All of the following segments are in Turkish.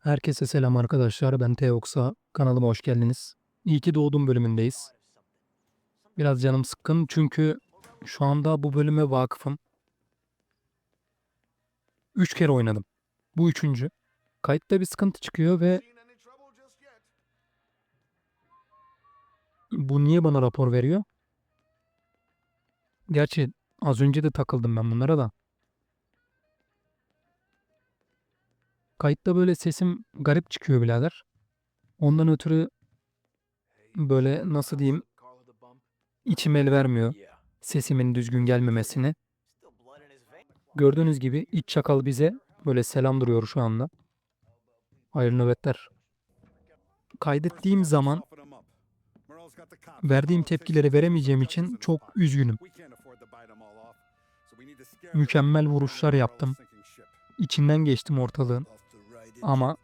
Herkese selam arkadaşlar. Ben Teoxa. Kanalıma hoş geldiniz. İyi ki doğdum bölümündeyiz. Biraz canım sıkkın çünkü şu anda bu bölüme vakıfım. Üç kere oynadım. Bu üçüncü. Kayıtta bir sıkıntı çıkıyor ve bu niye bana rapor veriyor? Gerçi az önce de takıldım ben bunlara da. Kayıtta böyle sesim garip çıkıyor birader. Ondan ötürü böyle nasıl diyeyim içim el vermiyor sesimin düzgün gelmemesini. Gördüğünüz gibi iç çakal bize böyle selam duruyor şu anda. Hayırlı nöbetler. Kaydettiğim zaman verdiğim tepkileri veremeyeceğim için çok üzgünüm. Mükemmel vuruşlar yaptım. İçinden geçtim ortalığın. Ama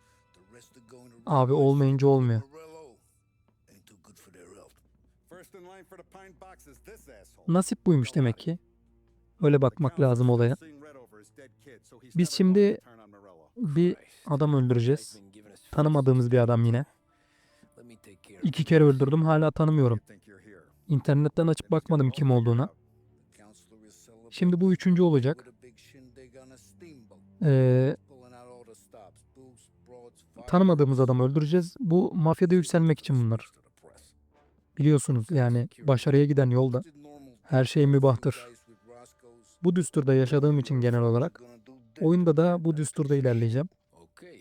abi olmayınca olmuyor. Nasip buymuş demek ki. Öyle bakmak lazım olaya. Biz şimdi bir adam öldüreceğiz. Tanımadığımız bir adam yine. İki kere öldürdüm hala tanımıyorum. İnternetten açıp bakmadım kim olduğuna. Şimdi bu üçüncü olacak. Ee, tanımadığımız adamı öldüreceğiz. Bu mafyada yükselmek için bunlar. Biliyorsunuz yani başarıya giden yolda her şey mübahtır. Bu düsturda yaşadığım için genel olarak oyunda da bu düsturda ilerleyeceğim.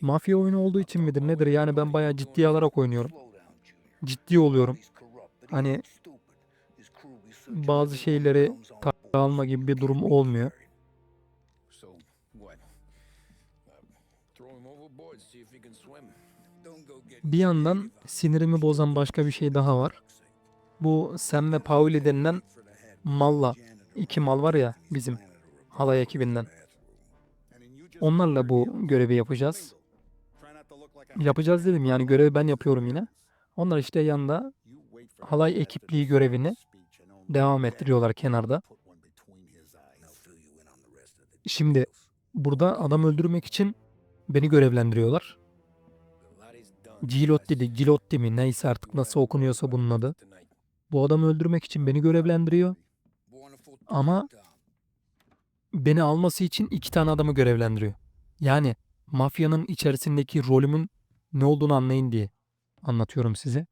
Mafya oyunu olduğu için midir nedir yani ben bayağı ciddiye alarak oynuyorum. Ciddi oluyorum. Hani bazı şeyleri alma gibi bir durum olmuyor. Bir yandan sinirimi bozan başka bir şey daha var. Bu Sam ve Pauli denilen malla iki mal var ya bizim halay ekibinden. Onlarla bu görevi yapacağız. Yapacağız dedim yani görevi ben yapıyorum yine. Onlar işte yanında halay ekipliği görevini devam ettiriyorlar kenarda. Şimdi burada adam öldürmek için beni görevlendiriyorlar. Gilotti de Gilotti mi neyse artık nasıl okunuyorsa bunun adı. Bu adamı öldürmek için beni görevlendiriyor. Ama beni alması için iki tane adamı görevlendiriyor. Yani mafyanın içerisindeki rolümün ne olduğunu anlayın diye anlatıyorum size.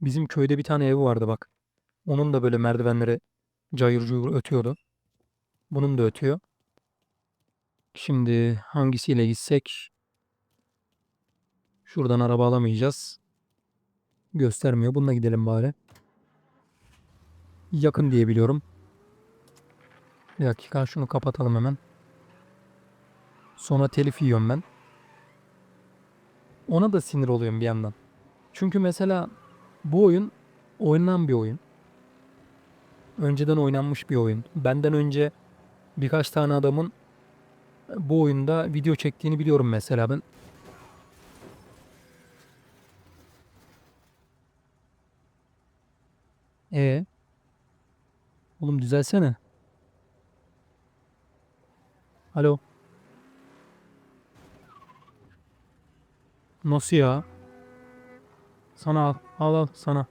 Bizim köyde bir tane evi vardı bak. Onun da böyle merdivenleri cayır cuyur ötüyordu. Bunun da ötüyor. Şimdi hangisiyle gitsek? Şuradan araba alamayacağız. Göstermiyor. Bununla gidelim bari. Yakın diye biliyorum. Bir dakika şunu kapatalım hemen. Sonra telif yiyorum ben. Ona da sinir oluyorum bir yandan. Çünkü mesela bu oyun oynanan bir oyun. Önceden oynanmış bir oyun. Benden önce birkaç tane adamın bu oyunda video çektiğini biliyorum mesela ben. E Oğlum düzelsene. Alo. Nasıl ya? Sana al. Al al sana.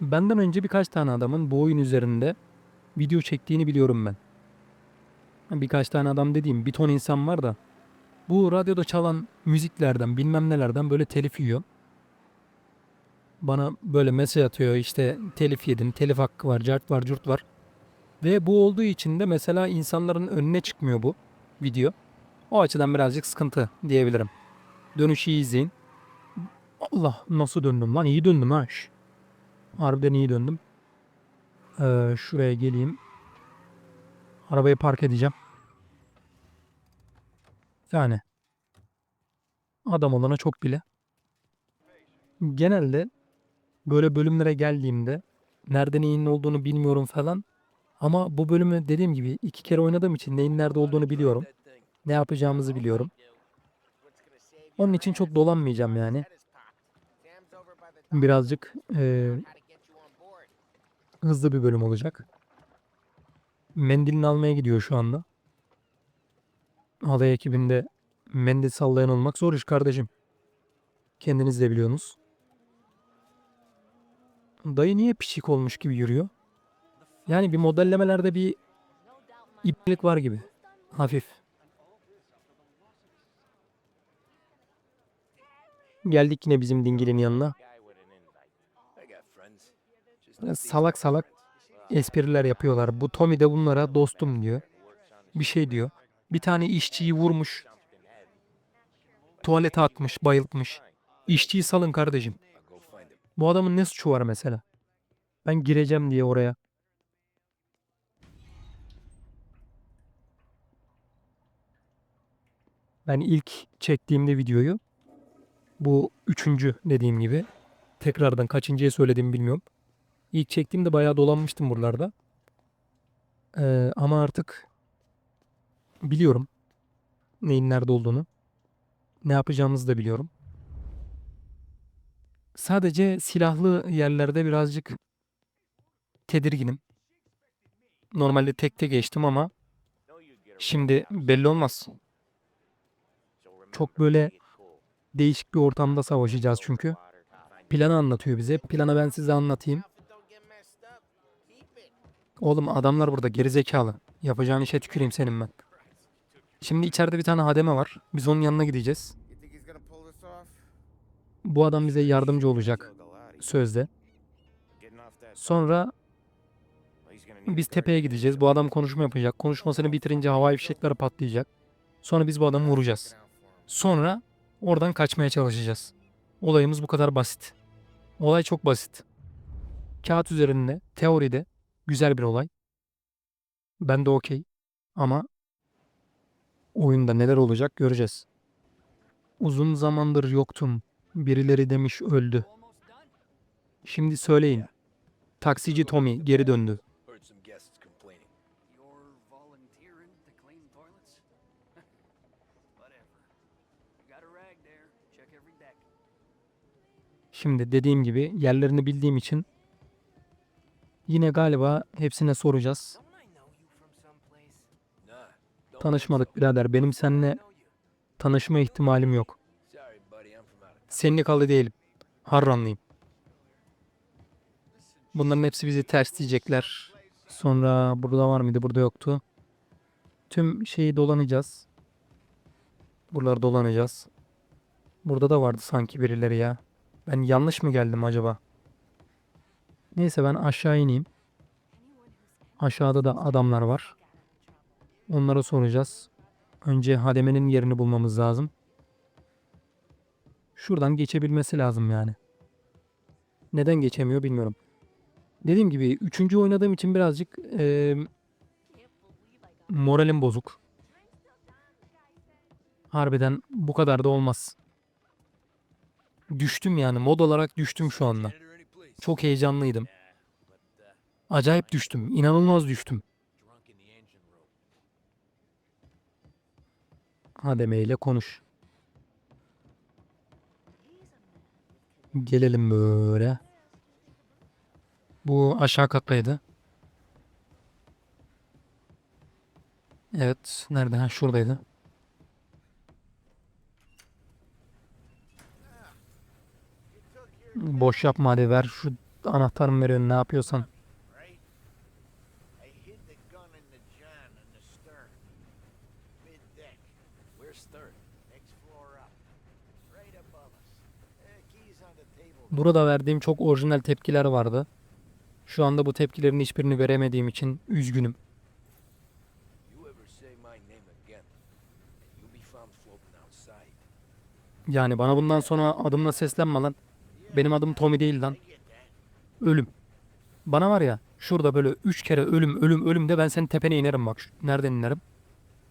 Benden önce birkaç tane adamın bu oyun üzerinde video çektiğini biliyorum ben. Birkaç tane adam dediğim bir ton insan var da bu radyoda çalan müziklerden bilmem nelerden böyle telif yiyor. Bana böyle mesaj atıyor işte telif yedin, telif hakkı var, cart var, curt var. Ve bu olduğu için de mesela insanların önüne çıkmıyor bu video. O açıdan birazcık sıkıntı diyebilirim. Dönüşü izleyin. Allah nasıl döndüm lan iyi döndüm ha. Harbiden iyi döndüm. Ee, şuraya geleyim. Arabayı park edeceğim. Yani adam olana çok bile. Genelde böyle bölümlere geldiğimde nerede neyin ne olduğunu bilmiyorum falan. Ama bu bölümü dediğim gibi iki kere oynadığım için neyin nerede olduğunu biliyorum. Ne yapacağımızı biliyorum. Onun için çok dolanmayacağım yani. Birazcık eee, hızlı bir bölüm olacak. mendilini almaya gidiyor şu anda. Halay ekibinde mendil sallayan olmak zor iş kardeşim. Kendiniz de biliyorsunuz. Dayı niye pişik olmuş gibi yürüyor? Yani bir modellemelerde bir iplik var gibi. Hafif. Geldik yine bizim dingilin yanına. Salak salak espriler yapıyorlar. Bu Tommy de bunlara dostum diyor. Bir şey diyor. Bir tane işçiyi vurmuş. Tuvalete atmış, bayıltmış. İşçiyi salın kardeşim. Bu adamın ne suçu var mesela? Ben gireceğim diye oraya. Ben ilk çektiğimde videoyu bu üçüncü dediğim gibi tekrardan kaçıncıya söylediğimi bilmiyorum. İlk çektiğimde bayağı dolanmıştım buralarda. Ee, ama artık biliyorum neyin nerede olduğunu. Ne yapacağımızı da biliyorum. Sadece silahlı yerlerde birazcık tedirginim. Normalde tekte geçtim ama şimdi belli olmaz. Çok böyle değişik bir ortamda savaşacağız çünkü. Planı anlatıyor bize. Planı ben size anlatayım. Oğlum adamlar burada gerizekalı. Yapacağın işe tüküreyim senin ben. Şimdi içeride bir tane hademe var. Biz onun yanına gideceğiz. Bu adam bize yardımcı olacak sözde. Sonra biz tepeye gideceğiz. Bu adam konuşma yapacak. Konuşmasını bitirince havai fişekleri patlayacak. Sonra biz bu adamı vuracağız. Sonra oradan kaçmaya çalışacağız. Olayımız bu kadar basit. Olay çok basit. Kağıt üzerinde, teoride güzel bir olay. Ben de okey. Ama oyunda neler olacak göreceğiz. Uzun zamandır yoktum. Birileri demiş öldü. Şimdi söyleyin. Taksici Tommy geri döndü. Şimdi dediğim gibi yerlerini bildiğim için yine galiba hepsine soracağız. Tanışmadık birader. Benim seninle tanışma ihtimalim yok. Senlikalı değilim. Harranlıyım. Bunların hepsi bizi ters diyecekler. Sonra burada var mıydı? Burada yoktu. Tüm şeyi dolanacağız. Buraları dolanacağız. Burada da vardı sanki birileri ya. Ben yanlış mı geldim acaba? Neyse ben aşağı ineyim. Aşağıda da adamlar var. Onlara soracağız. Önce Hademe'nin yerini bulmamız lazım. Şuradan geçebilmesi lazım yani. Neden geçemiyor bilmiyorum. Dediğim gibi üçüncü oynadığım için birazcık eee, moralim bozuk. Harbiden bu kadar da olmaz. Düştüm yani mod olarak düştüm şu anda. Çok heyecanlıydım. Acayip düştüm. inanılmaz düştüm. Hademe ile konuş. Gelelim böyle. Bu aşağı kattaydı. Evet. Nerede? Ha şuradaydı. Boş yapma hadi ver şu anahtarımı veriyorsun ne yapıyorsan. Burada verdiğim çok orijinal tepkiler vardı. Şu anda bu tepkilerin hiçbirini veremediğim için üzgünüm. Yani bana bundan sonra adımla seslenme lan. Benim adım Tommy değil lan. Ölüm. Bana var ya şurada böyle üç kere ölüm ölüm ölüm de ben senin tepene inerim bak. Nereden inerim?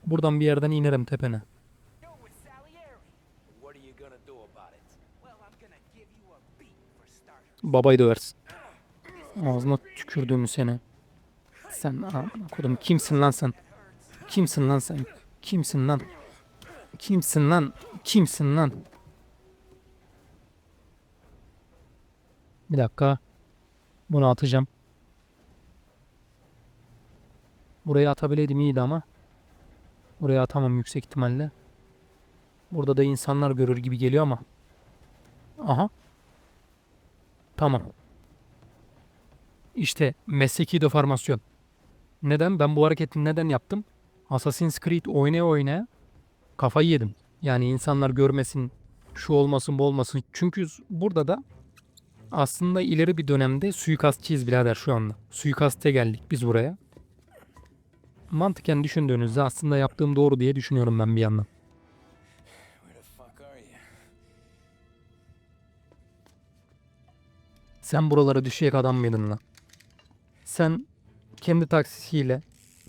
Buradan bir yerden inerim tepene. Babayı döversin. Ağzına tükürdüğümü seni. Sen kodum kimsin lan sen? Kimsin lan sen? Kimsin lan? Kimsin lan? Kimsin lan? Bir dakika. Bunu atacağım. Buraya atabileydim iyiydi ama. Buraya atamam yüksek ihtimalle. Burada da insanlar görür gibi geliyor ama. Aha. Tamam. İşte mesleki deformasyon. Neden? Ben bu hareketi neden yaptım? Assassin's Creed oynaya oynaya kafayı yedim. Yani insanlar görmesin, şu olmasın bu olmasın. Çünkü burada da aslında ileri bir dönemde suikastçıyız birader şu anda. Suikaste geldik biz buraya. Mantıken düşündüğünüzde aslında yaptığım doğru diye düşünüyorum ben bir yandan. Sen buralara düşecek adam mıydın lan? Sen kendi taksisiyle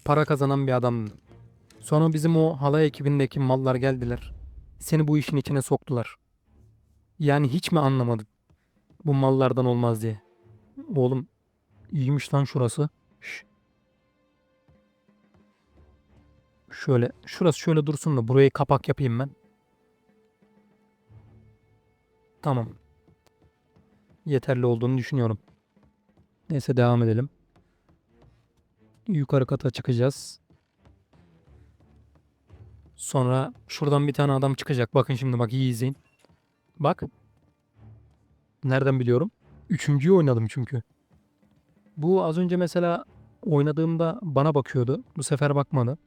para kazanan bir adamdın. Sonra bizim o halay ekibindeki mallar geldiler. Seni bu işin içine soktular. Yani hiç mi anlamadın? Bu mallardan olmaz diye. Oğlum iyiymiş lan şurası. Şş. Şöyle şurası şöyle dursun da burayı kapak yapayım ben. Tamam yeterli olduğunu düşünüyorum. Neyse devam edelim. Yukarı kata çıkacağız. Sonra şuradan bir tane adam çıkacak. Bakın şimdi bak iyi izleyin. Bak. Nereden biliyorum? Üçüncüyü oynadım çünkü. Bu az önce mesela oynadığımda bana bakıyordu. Bu sefer bakmadı.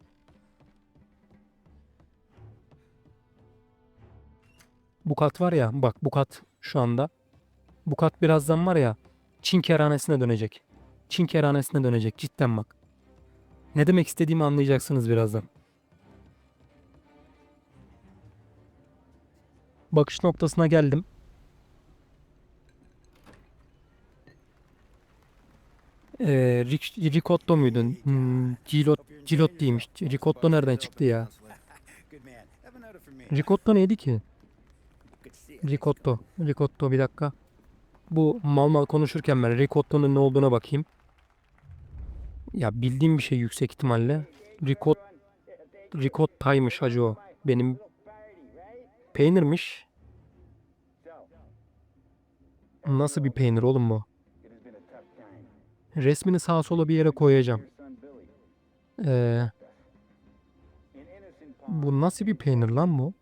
Bu kat var ya bak bu kat şu anda bu kat birazdan var ya Çin kerhanesine dönecek. Çin kerhanesine dönecek cidden bak. Ne demek istediğimi anlayacaksınız birazdan. Bakış noktasına geldim. Ee, Ric- Ricotto muydu? Hmm, Gilot, Gilot değilmiş. Ricotto nereden çıktı ya? Ricotto neydi ki? Ricotto. Ricotto bir dakika. Bu mal mal konuşurken ben ricotto'nun ne olduğuna bakayım. Ya bildiğim bir şey yüksek ihtimalle. Ricot ricottaymış hacı o. Benim peynirmiş. Nasıl bir peynir oğlum bu? Resmini sağa sola bir yere koyacağım. Ee, bu nasıl bir peynir lan bu?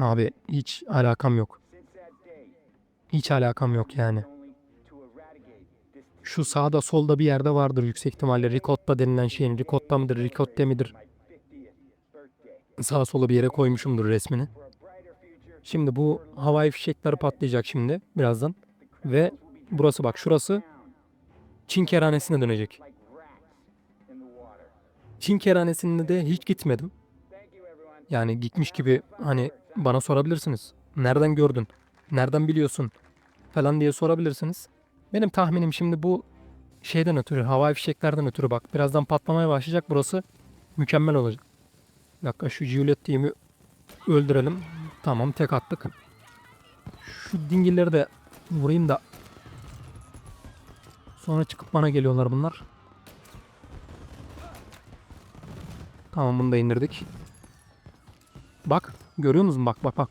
Abi hiç alakam yok. Hiç alakam yok yani. Şu sağda solda bir yerde vardır yüksek ihtimalle ricotta denilen şeyin. Ricotta mıdır, ricotta midir? Sağa sola bir yere koymuşumdur resmini. Şimdi bu havai fişekleri patlayacak şimdi birazdan. Ve burası bak şurası Çin kerhanesine dönecek. Çin kerhanesinde de hiç gitmedim. Yani gitmiş gibi hani bana sorabilirsiniz. Nereden gördün? Nereden biliyorsun? Falan diye sorabilirsiniz. Benim tahminim şimdi bu şeyden ötürü, havai fişeklerden ötürü bak. Birazdan patlamaya başlayacak. Burası mükemmel olacak. Bir dakika şu Giulietti'yi öldürelim. Tamam tek attık. Şu dingilleri de vurayım da sonra çıkıp bana geliyorlar bunlar. Tamam bunu da indirdik. Bak görüyor musun? Bak bak bak.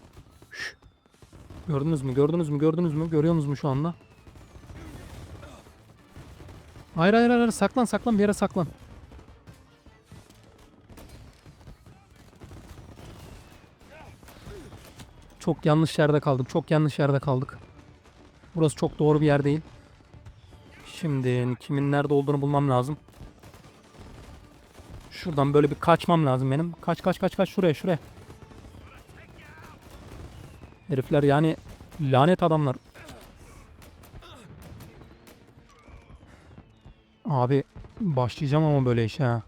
Şş. Gördünüz mü? Gördünüz mü? Gördünüz mü? Görüyor musunuz mu şu anda? Hayır hayır hayır saklan saklan bir yere saklan. Çok yanlış yerde kaldık. Çok yanlış yerde kaldık. Burası çok doğru bir yer değil. Şimdi kimin nerede olduğunu bulmam lazım. Şuradan böyle bir kaçmam lazım benim. Kaç kaç kaç kaç şuraya şuraya. Herifler yani lanet adamlar. Abi başlayacağım ama böyle işe ha.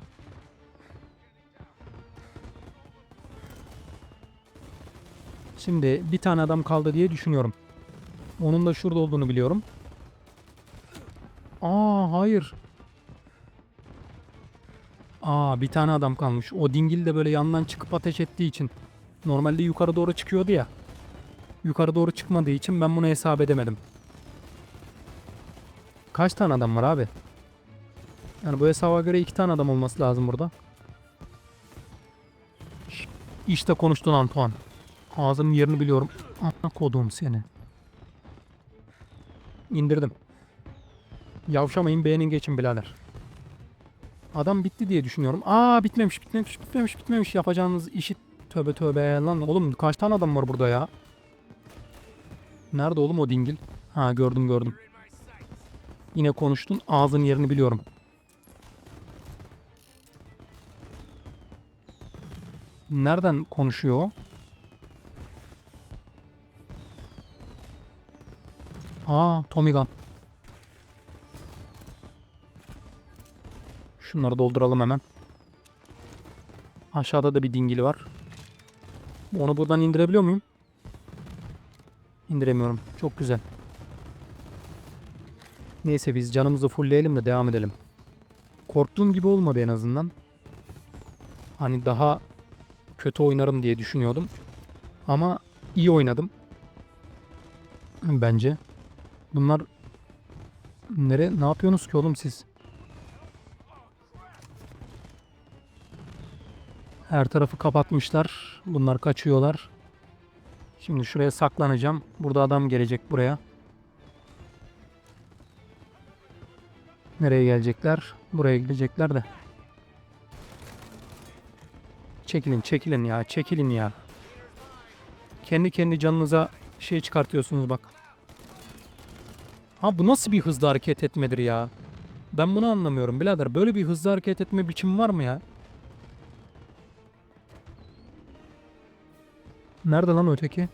Şimdi bir tane adam kaldı diye düşünüyorum. Onun da şurada olduğunu biliyorum. Aa hayır. Aa bir tane adam kalmış. O dingil de böyle yandan çıkıp ateş ettiği için. Normalde yukarı doğru çıkıyordu ya. Yukarı doğru çıkmadığı için ben bunu hesap edemedim. Kaç tane adam var abi? Yani bu hesaba göre iki tane adam olması lazım burada. İşte konuştun Antoine. Ağzının yerini biliyorum. Ana kodum seni. İndirdim. Yavşamayın beğenin geçin birader. Adam bitti diye düşünüyorum. Aa bitmemiş bitmemiş bitmemiş bitmemiş yapacağınız işi tövbe tövbe lan oğlum kaç tane adam var burada ya? Nerede oğlum o dingil? Ha gördüm gördüm. Yine konuştun ağzın yerini biliyorum. Nereden konuşuyor Aa Tommy. Şunları dolduralım hemen. Aşağıda da bir dingili var. Onu buradan indirebiliyor muyum? İndiremiyorum. Çok güzel. Neyse biz canımızı fullleyelim de devam edelim. Korktuğum gibi olmadı en azından. Hani daha kötü oynarım diye düşünüyordum. Ama iyi oynadım. Bence. Bunlar nere ne yapıyorsunuz ki oğlum siz? Her tarafı kapatmışlar. Bunlar kaçıyorlar. Şimdi şuraya saklanacağım. Burada adam gelecek buraya. Nereye gelecekler? Buraya gelecekler de. Çekilin, çekilin ya, çekilin ya. Kendi kendi canınıza şey çıkartıyorsunuz bak. Ha bu nasıl bir hızlı hareket etmedir ya? Ben bunu anlamıyorum birader. Böyle bir hızlı hareket etme biçimi var mı ya? Nerede lan öteki?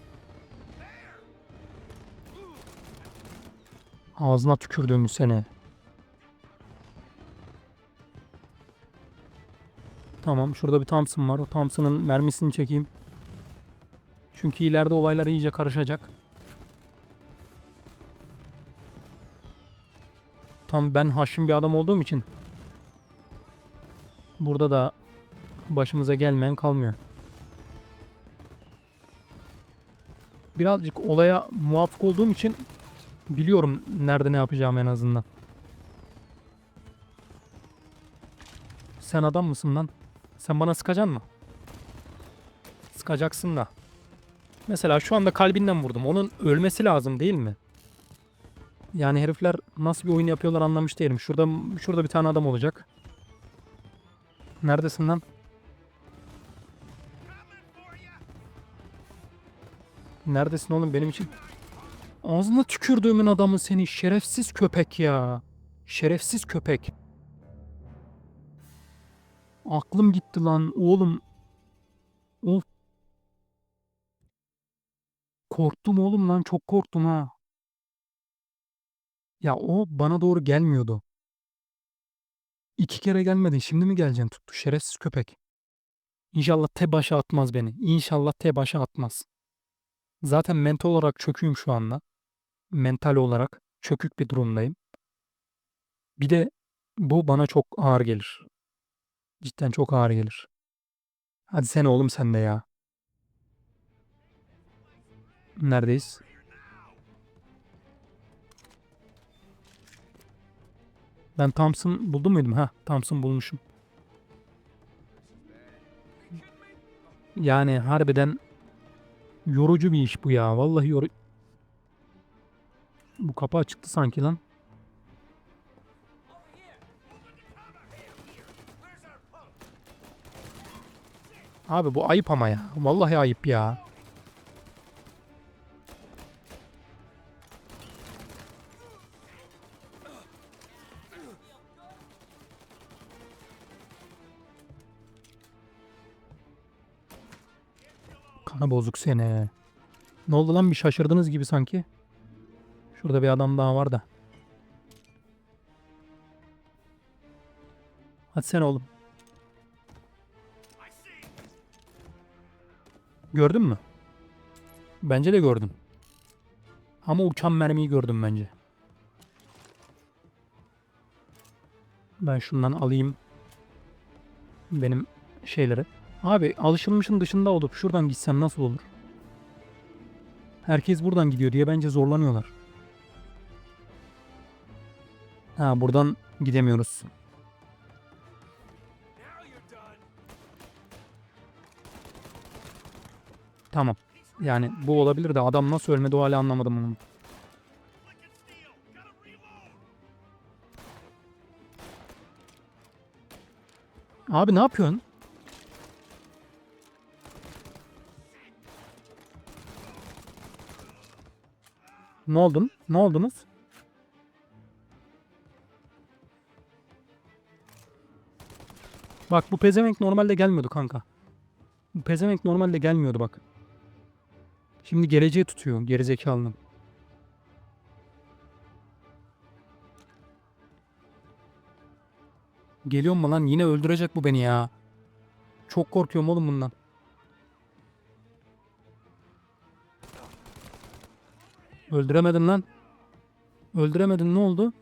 Ağzına tükürdüğüm seni. Tamam şurada bir Thompson var. O Thompson'ın mermisini çekeyim. Çünkü ileride olaylar iyice karışacak. Tam ben haşim bir adam olduğum için burada da başımıza gelmeyen kalmıyor. Birazcık olaya muafık olduğum için biliyorum nerede ne yapacağım en azından. Sen adam mısın lan? Sen bana sıkacaksın mı? Sıkacaksın da. Mesela şu anda kalbinden vurdum. Onun ölmesi lazım değil mi? Yani herifler nasıl bir oyun yapıyorlar anlamış değilim. Şurada şurada bir tane adam olacak. Neredesin lan? Neredesin oğlum benim için? Ağzına tükürdüğümün adamı seni şerefsiz köpek ya. Şerefsiz köpek. Aklım gitti lan oğlum. Of. Korktum oğlum lan çok korktum ha. Ya o bana doğru gelmiyordu. İki kere gelmedin şimdi mi geleceksin tuttu şerefsiz köpek. İnşallah te başa atmaz beni. İnşallah te başa atmaz. Zaten mental olarak çöküyüm şu anda. Mental olarak çökük bir durumdayım. Bir de bu bana çok ağır gelir. Cidden çok ağır gelir. Hadi sen oğlum sen de ya. Neredeyiz? Ben Thompson buldum muydum? Ha, Thompson bulmuşum. Yani harbiden yorucu bir iş bu ya. Vallahi yoru... Bu kapı açıktı sanki lan. Abi bu ayıp ama ya. Vallahi ayıp ya. Kana bozuk seni. Ne oldu lan bir şaşırdınız gibi sanki. Şurada bir adam daha var da. Hadi sen oğlum. Gördün mü? Bence de gördüm. Ama uçan mermiyi gördüm bence. Ben şundan alayım. Benim şeyleri. Abi alışılmışın dışında olup şuradan gitsem nasıl olur? Herkes buradan gidiyor diye bence zorlanıyorlar. Ha buradan gidemiyoruz. Tamam. Yani bu olabilir de adam nasıl ölmedi o hala anlamadım onu. Abi ne yapıyorsun? Ne oldun? Ne oldunuz? Bak bu pezevenk normalde gelmiyordu kanka. Bu pezevenk normalde gelmiyordu bak. Şimdi geleceği tutuyor gerizekalının. Geliyor mu lan? Yine öldürecek bu beni ya. Çok korkuyorum oğlum bundan. Öldüremedin lan. Öldüremedin ne oldu?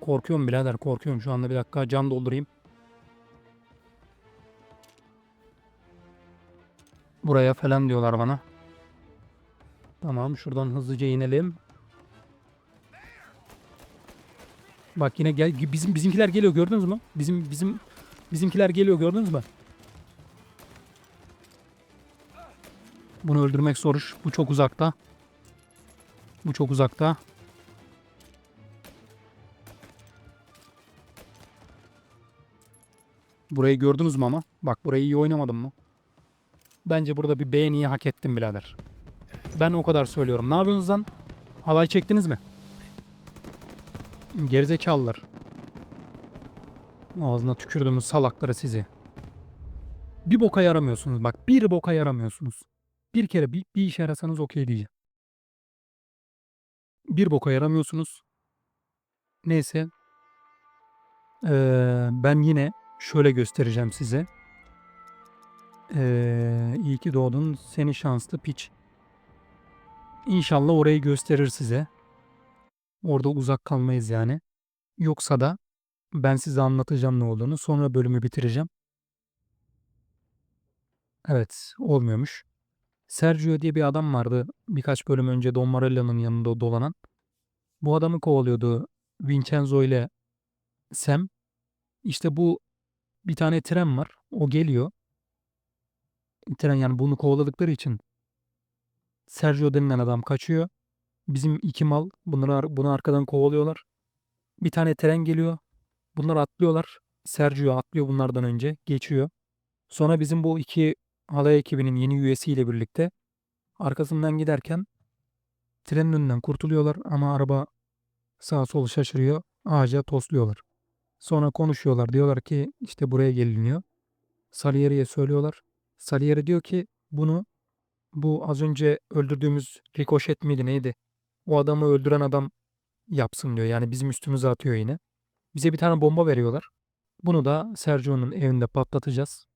Korkuyorum birader korkuyorum şu anda bir dakika can doldurayım. Buraya falan diyorlar bana. Tamam şuradan hızlıca inelim. Bak yine gel bizim bizimkiler geliyor gördünüz mü? Bizim bizim bizimkiler geliyor gördünüz mü? Bunu öldürmek zor. Bu çok uzakta. Bu çok uzakta. Burayı gördünüz mü ama? Bak burayı iyi oynamadım mı? Bence burada bir beğeniyi hak ettim birader. Ben o kadar söylüyorum. Ne yapıyorsunuz lan? Halay çektiniz mi? Gerizekalılar. Ağzına tükürdüğümüz salakları sizi. Bir boka yaramıyorsunuz bak. Bir boka yaramıyorsunuz. Bir kere bir, bir işe yarasanız okey diyeceğim. Bir boka yaramıyorsunuz. Neyse. Ee, ben yine şöyle göstereceğim size. Ee, iyi ki doğdun seni şanslı piç. İnşallah orayı gösterir size. Orada uzak kalmayız yani. Yoksa da ben size anlatacağım ne olduğunu. Sonra bölümü bitireceğim. Evet, olmuyormuş. Sergio diye bir adam vardı birkaç bölüm önce Don Morello'nun yanında dolanan. Bu adamı kovalıyordu Vincenzo ile Sam. İşte bu bir tane tren var. O geliyor. Tren yani bunu kovaladıkları için Sergio denilen adam kaçıyor. Bizim iki mal bunları ar- bunu arkadan kovalıyorlar. Bir tane tren geliyor. Bunlar atlıyorlar. Sergio atlıyor bunlardan önce. Geçiyor. Sonra bizim bu iki halay ekibinin yeni üyesiyle birlikte arkasından giderken trenin önünden kurtuluyorlar ama araba sağa sola şaşırıyor. Ağaca tosluyorlar. Sonra konuşuyorlar. Diyorlar ki işte buraya geliniyor. Salieri'ye söylüyorlar. Salieri diyor ki bunu bu az önce öldürdüğümüz Ricochet miydi neydi? O adamı öldüren adam yapsın diyor. Yani bizim üstümüze atıyor yine. Bize bir tane bomba veriyorlar. Bunu da Sergio'nun evinde patlatacağız.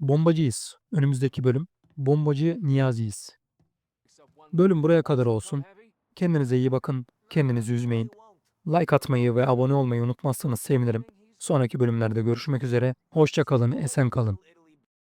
Bombacıyız. Önümüzdeki bölüm. Bombacı Niyazi'yiz. Bölüm buraya kadar olsun. Kendinize iyi bakın. Kendinizi üzmeyin. Like atmayı ve abone olmayı unutmazsanız sevinirim. Sonraki bölümlerde görüşmek üzere. Hoşça kalın, esen kalın.